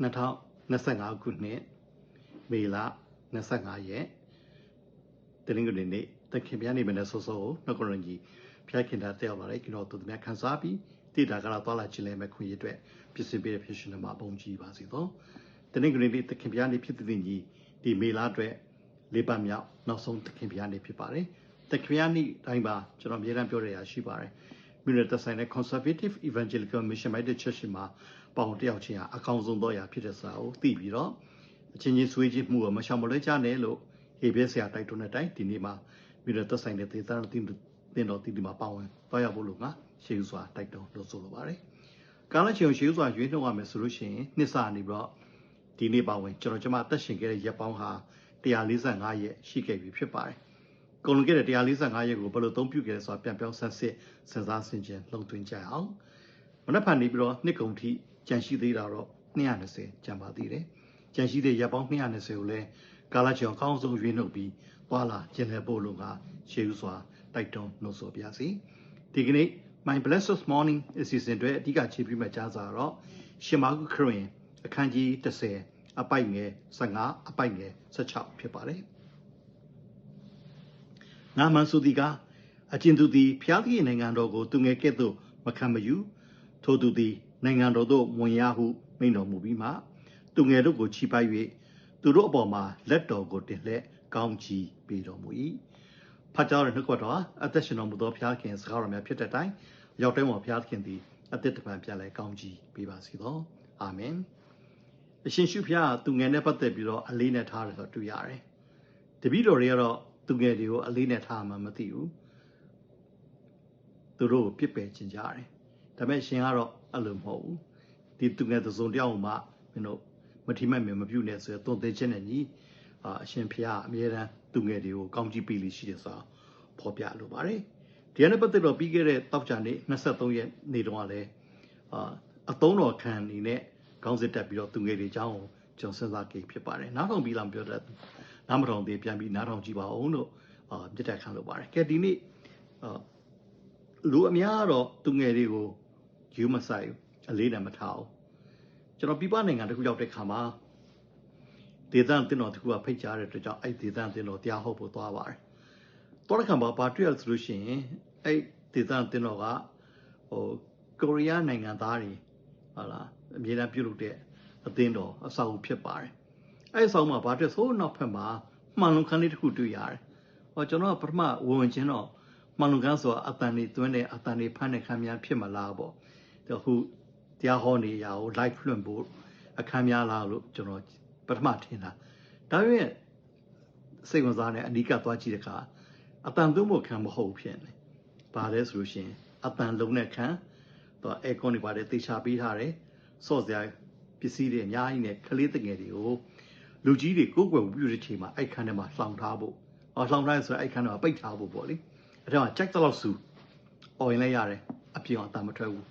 2025ခုနှစ်မေလ25ရက်တနင်္ဂနွေနေ့တခင်ဗျာနေမနဲ့ဆောဆောနှုတ်ကရန်ကြီးဖျက်ခင်တာတက်ရောက်လာတဲ့ကျွန်တော်တို့များခန်းစားပြီးတိတာကတော့သွားလာခြင်းလည်းမဲ့ခွင့်ရအတွက်ပြည့်စုံပြည့်ဖြစ်ရှင်မှာပုံကြည့်ပါစေသောတနင်္ဂနွေနေ့တခင်ဗျာနေဖြစ်တဲ့ကြီးဒီမေလအတွက်လေးပတ်မြောက်နောက်ဆုံးတခင်ဗျာနေဖြစ်ပါတယ်တခင်ဗျာနေတိုင်းပါကျွန်တော်အများအားပြောရတာရှိပါတယ်မြို့နယ်သက်ဆိုင်တဲ့ Conservative Evangelical Mission United Church မှာ ပေါင်တယောက်ချင်းဟာအကောင်းဆုံးသောအရာဖြစ်တဲ့စာကိုသိပြီးတော့အချင်းချင်းဆွေးကြည့်မှုကိုမရှောင်မလွဲကြနဲ့လို့ဟေဘဲဆရာတိုက်တွန်းတဲ့အတိုင်းဒီနေ့မှာမြို့နယ်သက်ဆိုင်တဲ့ဒေသတော်တင်တင်တော်တီဒီမှာပါဝင်သွားရဖို့လို့ငါရှေးဥစွာတိုက်တွန်းလို့ဆိုလိုပါတယ်။ကာလချင်းရှေးဥစွာရွေးနှုတ်ရမယ်ဆိုလို့ရှိရင်နှစ်စနေပြီးတော့ဒီနေ့ပါဝင်ကျွန်တော်ကျမအသက်ရှင်ခဲ့တဲ့ရက်ပေါင်းဟာ145ရက်ရှိခဲ့ပြီဖြစ်ပါတယ်။ကုန်လွန်ခဲ့တဲ့145ရက်ကိုဘယ်လိုသုံးပြုခဲ့လဲဆိုတာပြန်ပြောင်းဆန်းစစ်စဉ်းစားဆင်ခြင်လှုံ့သွင်းကြအောင်။မနက်ဖြန်နေပြီးတော့နှစ်ကုန်ထိ ကြန့်ရှိသေးတာတော့220ကျန်ပါသေးတယ်။ကြန့်ရှိတဲ့ရက်ပေါင်း220ကိုလည်းကာလချောင်အကောင်းဆုံးရွေးနှုတ်ပြီးသွားလာကျင်လည်ဖို့လို့ကရှေးဥစွာတိုက်တွန်းနှုတ်ဆော်ပြစီဒီကနေ့ My Blessed Morning အစီအစဉ်တွေအဓိကခြေပြီးမှကြားစာတော့ရှင်မာကုခရင်အခန်းကြီး30အပိုက်ငယ်15အပိုက်ငယ်16ဖြစ်ပါတယ်ငါမှန်ဆိုသည်ကအကျဉ်သူသည်ဖျားသည့်နိုင်ငံတော်ကိုသူငယ်ကဲ့သို့မခံမယူထိုသူသည် နိုင်ငံတော်သို့ဝင်ရဟုမိန့်တော်မူပြီးမှသူငယ်တို့ကိုချီပိုက်၍သူတို့အပေါ်မှာလက်တော်ကိုတင်လက်ကောင်းချီးပေးတော်မူ၏ဖတ်ကြားတဲ့နှုတ်ကပတ်တော်အသက်ရှင်တော်မူသောဘုရားခင်စကားတော်များဖြစ်တဲ့အတိုင်းရောက်တဲ့မှာဘုရားခင်သည်အသက်တပံပြန်လဲကောင်းချီးပေးပါစေသောအာမင်အရှင်ရှုဖျားသူငယ်နဲ့ပတ်သက်ပြီးတော့အလေးနဲ့ထားတယ်ဆိုတွေ့ရတယ်တပည့်တော်တွေကတော့သူငယ်တွေကိုအလေးနဲ့ထားမှမသိဘူးသူတို့ကိုပြစ်ပယ်ခြင်းကြတယ်ဒါပေမဲ့ရှင်ကတော့ အဲ့လိုမဟုတ်ဘူးဒီသူငယ်သုံးတယောက်မှမင်းတို့မထီမဲ့မြင်မပြုတ်နဲ့ဆိုရသွန်သင်ခြင်းနဲ့ညီအာအရှင်ဖျားအမြဲတမ်းသူငယ်တွေကိုကောင်းကြည့်ပေးလိရှိတယ်ဆိုတာဖော်ပြလိုပါတယ်ဒီနေ့ပတ်သက်တော့ပြီးခဲ့တဲ့တောက်ချာနေ့23ရက်နေ့တုန်းကလည်းအာအသုံးတော်ခံနေနဲ့ခေါင်းစစ်တက်ပြီးတော့သူငယ်တွေအကြောင်းကိုကျွန်စဉ်းစားကြည့်ဖြစ်ပါတယ်နားထောင်ပြီးလားမပြောတတ်နားမထောင်သေးပြန်ပြီးနားထောင်ကြည့်ပါဦးလို့အာပြတ်တက်ခံလို့ပါတယ်ကဲဒီနေ့အာလူအများတော့သူငယ်တွေကို ယူမဆိုင်အလေးနဲ့မထားဘူးကျွန်တော်ပြပနိုင်ငံတခုရောက်တဲ့ခါမှာဒေသတင်တော်တခုကဖိတ်ကြားတဲ့အတွက်ကြောင့်အဲ့ဒေသတင်တော်တရားဟောဖို့သွားပါတယ်။တော်တဲ့ခါမှာဘာတွေ့ရဆိုလို့ရှိရင်အဲ့ဒေသတင်တော်ကဟိုကိုရီးယားနိုင်ငံသားတွေဟာလားအမြဲတမ်းပြုလုပ်တဲ့အသင်းတော်အဆောက်အဦဖြစ်ပါတယ်။အဲ့အဆောက်မှာဘာတွေ့ဆိုနောက်ဖက်မှာမှန်လုံခန်းလေးတစ်ခုတွေ့ရတယ်။ဟောကျွန်တော်ပထမဝင်ဝင်ချင်းတော့မှန်လုံခန်းဆိုတာအတန်တွေသွင်းတဲ့အတန်တွေဖမ်းတဲ့ခန်းများဖြစ်မလားပေါ့။ ဒါခုတရားဟောနေရအောင် live လွှင့်ဖို့အခန်းများလားလို့ကျွန်တော်ပထမထင်တာဒါပေမဲ့စိတ်ဝင်စားနေအနီးကပ်သွားကြည့်တဲ့အခါအတန်သွင်းဖို့ခံမဟုတ်ဖြစ်နေဘာလဲဆိုလို့ရှိရင်အတန်လုံးနဲ့ခံတော့အဲကွန်တွေပါတယ်တေချာပေးထားတယ်စော့စရာပစ္စည်းတွေအများကြီးနဲ့ကလေးတငယ်တွေကိုလူကြီးတွေကိုယ်ကွယ်ပြုတဲ့ချိန်မှာအိုက်ခန်းထဲမှာလှောင်ထားဖို့အော်လှောင်ထားရဆိုအိုက်ခန်းထဲမှာပိတ်ထားဖို့ပေါ့လေအဲဒါကကြိုက်တဲ့လောက်စုអော်ရင်လည်းရတယ်အပြင်အတန်မထွက်ဘူး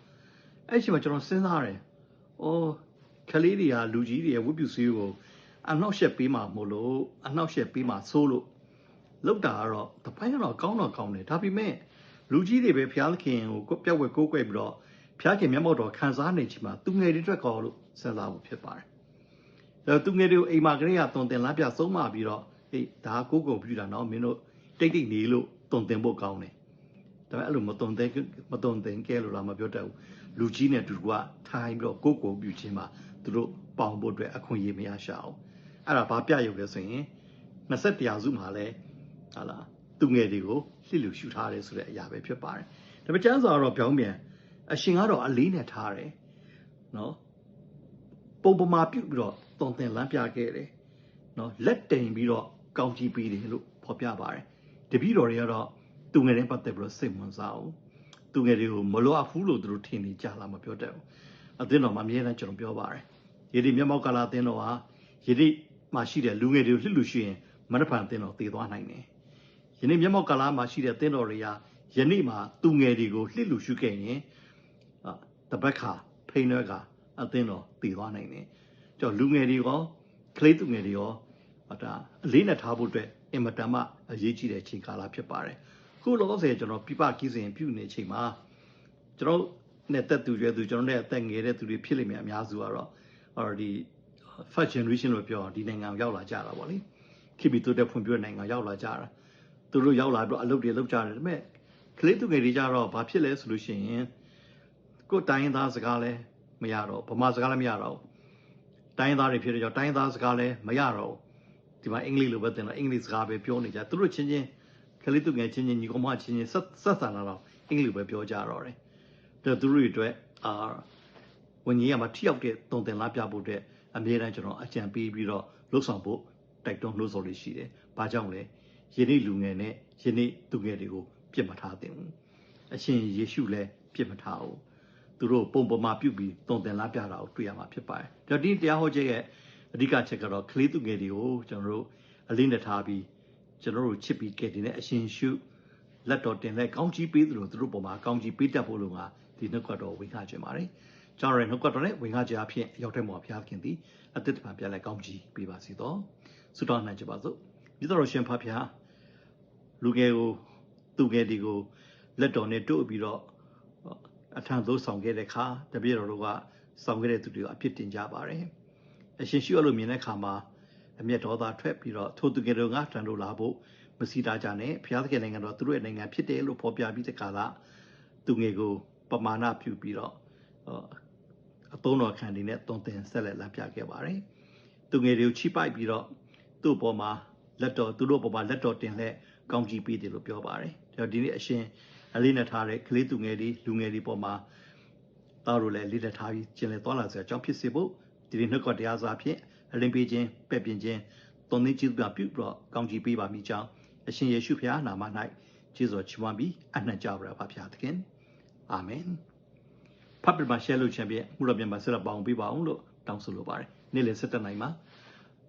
အဲ့ချိန်မှာကျွန်တော်စဉ်းစားတယ်အော်ကလေးတွေကလူကြီးတွေရဲ့ဝတ်ပြုစည်းကိုအနှောက်ယှက်ပေးမှာမို့လို့အနှောက်ယှက်ပေးမှာစိုးလို့လောက်တာကတော့တပိုင်းကတော့ကောင်းတော့ကောင်းတယ်ဒါပေမဲ့လူကြီးတွေပဲဖျားခင်ကိုပြက်ဝက်ကိုးကွယ်ပြီးတော့ဖျားခင်မျက်မှောက်တော်ခံစားနေချင်မှာသူငယ်တွေအတွက်ကောလို့စဉ်းစားဖို့ဖြစ်ပါတယ်။ဒါသူငယ်တွေကိုအိမ်မှာကလေးကတုံတင်လမ်းပြဆုံးမပြီးတော့ဟေးဒါကိုကိုပြူတာနော်မင်းတို့တိတ်တိတ်နေလို့တုံတင်ဖို့ကောင်းတယ်။ ဒါပေမဲ့အဲ့လိုမတုံတဲ့မတုံတင်ကဲလို့လားမပြောတတ်ဘူး။လူကြီးနဲ့တူတူကထိုင်ပြီးတော့ကိုကိုပြူခြင်းမှာသူတို့ပေါင်ဖို့အတွက်အခွင့်အရေးမရရှာအောင်။အဲ့ဒါဘာပြရုပ်လဲဆိုရင်21ရာစုမှာလဲဟာလားသူငယ်တွေကိုလှစ်လူရှူထားတယ်ဆိုတဲ့အရာပဲဖြစ်ပါတယ်ဒါပေမဲ့ကျမ်းစာတော့ပြောင်းပြန်အရှင်ကတော့အလေးနဲ့ထားတယ်နော်ပုံပမာပြုတ်ပြီးတော့တုံတင်လမ်းပြခဲ့တယ်နော်လက်တိန်ပြီးတော့ကောင်းကြီးပေးတယ်လို့ဖော်ပြပါတယ်တပည့်တော်တွေကတော့ သူငယ်တွေပတ်သက်ပြီးတော့စိတ်ဝင်စားအောင်သူငယ်တွေကိုမလိုအပ်ဘူးလို့သူတို့ထင်နေကြလားမပြောတတ်ဘူးအသင်းတော်မှာအမြဲတမ်းကျွန်တော်ပြောပါတယ်ယေဒီမျက်မှောက်ကာလာအသင်းတော်ဟာယေဒီမှာရှိတဲ့လူငယ်တွေကိုလှစ်လူရှိရင်မနှဖန်တင်းတော်တည်သွားနိုင်တယ်။ယနေ့မျက်မှောက်ကာလမှာရှိတဲ့တင်းတော်တွေကယနေ့မှာသူငယ်တွေကိုလှစ်လူရှုခဲ့ရင်တပတ်ခါဖိနှဲကအသင်းတော်တည်သွားနိုင်တယ်။ကြောင့်လူငယ်တွေရောကလေးသူငယ်တွေရောဒါအလေးနဲ့ထားဖို့အတွက်အင်မတန်မှအရေးကြီးတဲ့ချိန်ကာလဖြစ်ပါတယ်။ ခုလောလောဆယ်ကျွန်တော်ပြပကီးစဉ်ပြုနေချိန်မှာကျွန်တော်နဲ့တက်သူရွယ်သူကျွန်တော်နဲ့အသက်ငယ်တဲ့သူတွေဖြစ်လိမ့်မယ်အများစုကတော့အော်ဒီ first generation လို့ပြောအောင်ဒီနိုင်ငံကိုရောက်လာကြတာပေါ့လေခေတ်ပြီးတိုးတက်ဖွံ့ဖြိုးတဲ့နိုင်ငံရောက်လာကြတာသူတို့ရောက်လာပြီးတော့အလုပ်တွေလုပ်ကြတယ်ဒါပေမဲ့ကလေးသူငယ်တွေကြတော့ဘာဖြစ်လဲဆိုလို့ရှိရင်ကိုယ်တိုင်းရင်းသားစကားလဲမရတော့ဗမာစကားလည်းမရတော့ဘူးတိုင်းရင်းသားတွေဖြစ်တဲ့ကြောင့်တိုင်းရင်းသားစကားလည်းမရတော့ဘူးဒီမှာအင်္ဂလိပ်လိုပဲသင်တော့အင်္ဂလိပ်စကားပဲပြောနေကြသူတို့ချင်းချင်း ကလေးသူငယ်ချင်းချင်းညီကောင်မချင်းချင်းဆက်ဆက်ဆံလာတော့အင်္ဂလိပ်ပဲပြောကြတော့တယ်ဒါသူတို့တွေအတွက်အာဝန်ကြီးကမှထိရောက်တဲ့တုံသင်လားပြဖို့အတွက်အမြဲတမ်းကျွန်တော်အကြံပေးပြီးတော့လှုပ်ဆောင်ဖို့တိုက်တွန်းလှုပ်ဆော်လေးရှိတယ်။ဘာကြောင့်လဲယနေ့လူငယ်နဲ့ယနေ့သူငယ်တွေကိုပြစ်မထားသင့်ဘူး။အရှင်ယေရှုလည်းပြစ်မထားဘူး။သူတို့ပုံပမာပြုတ်ပြီးတုံသင်လားပြတာကိုတွေ့ရမှာဖြစ်ပါတယ်။ဒါဒီတရားဟောချက်ရဲ့အဓိကချက်ကတော့ကလေးသူငယ်တွေကိုကျွန်တော်တို့အလေးနဲ့ထားပြီး ကျွန်တော်တို့ချစ်ပြီးကဲတင်တဲ့အရှင်ရှုလက်တော်တင်လက်ကောင်းကြီးပေးသလိုသူတို့ပုံမှာကောင်းကြီးပေးတတ်ဖို့လို့ကဒီနှုတ်ကတော်ဝေငှခြင်းပါတယ်။ကျွန်တော်ရဲ့နှုတ်ကတော်နဲ့ဝေငှခြင်းအဖြစ်ရောက်တဲ့မော်ဘုရားခင်သည်အသက်တပံပြလဲကောင်းကြီးပေးပါစေတော့။ဆုတောင်းနိုင်ကြပါစို့။မြတ်တော်ရှင်ဖဖျားလူငယ်ကိုသူငယ်ဒီကိုလက်တော်နဲ့တို့ပြီးတော့အထံသို့ဆောင်ခဲ့တဲ့အခါတပည့်တော်တို့ကဆောင်ခဲ့တဲ့သူတွေကိုအပြစ်တင်ကြပါတယ်။အရှင်ရှိရလို့မြင်တဲ့အခါမှာ အမျက်တော်သားထွက်ပြီးတော့ထိုသူငယ်တို့ကတန်လို့လာဖို့မစီတာကြနဲ့ဘုရားသခင်နိုင်ငံတော်သူတို့ရဲ့နိုင်ငံဖြစ်တယ်လို့ဖော်ပြပြီးတဲ့ကာလသူငယ်ကိုပမာဏပြုပြီးတော့အသုံးတော်ခံနေနဲ့တုံသင်ဆက်လက်လာပြခဲ့ပါတယ်။သူငယ်တွေကိုချိပိုက်ပြီးတော့သူ့ပေါ်မှာလက်တော်သူတို့ပေါ်မှာလက်တော်တင်လက်ကောင်းကြီးပေးတယ်လို့ပြောပါတယ်။ဒါဒီနေ့အရှင်အလေးနဲ့ထားတဲ့ကလေးသူငယ်တွေလူငယ်တွေပေါ်မှာသားတို့လည်းလေးနဲ့ထားပြီးကျင်လည်သွားလာစရာအကြောင်းဖြစ်စေဖို့ဒီနေ့နှုတ်ကတရားစာဖြင့် အလင်းပေးခြင်းပဲ့ပြင်ခြင်းတုံသင်ကျေးဇူးပြုပြီးတော့ကောင်းကြီးပေးပါမိကြောင်းအရှင်ယေရှုဖခင်နာမ၌ကျေးဇူးချီးမွမ်းပြီးအနှံ့ကြပါရပါဖခင်သခင်အာမင်ဖတ်ပြမှာ share လုပ်ခြင်းဖြင့်မှုတော်ပြန်မှာဆက်လက်ပေါင်းပေးပါအောင်လို့တောင်းဆိုလိုပါတယ်နေ့လည်7နိုင်မှာ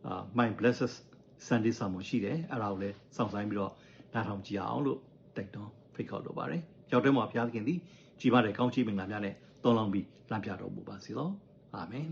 အာ my blessed sunday sermon ရှိတယ်အဲ့ဒါကိုလည်းစောင့်ဆိုင်ပြီးတော့နားထောင်ကြည့်အောင်လို့တိုက်တွန်းဖိတ်ခေါ်လိုပါတယ်ရောက်တဲ့မှာဘုရားသခင်သည်ကြီးပါတဲ့ကောင်းချီးမင်္ဂလာများနဲ့တော်လောင်းပြီးလမ်းပြတော်မူပါစေသောအာမင်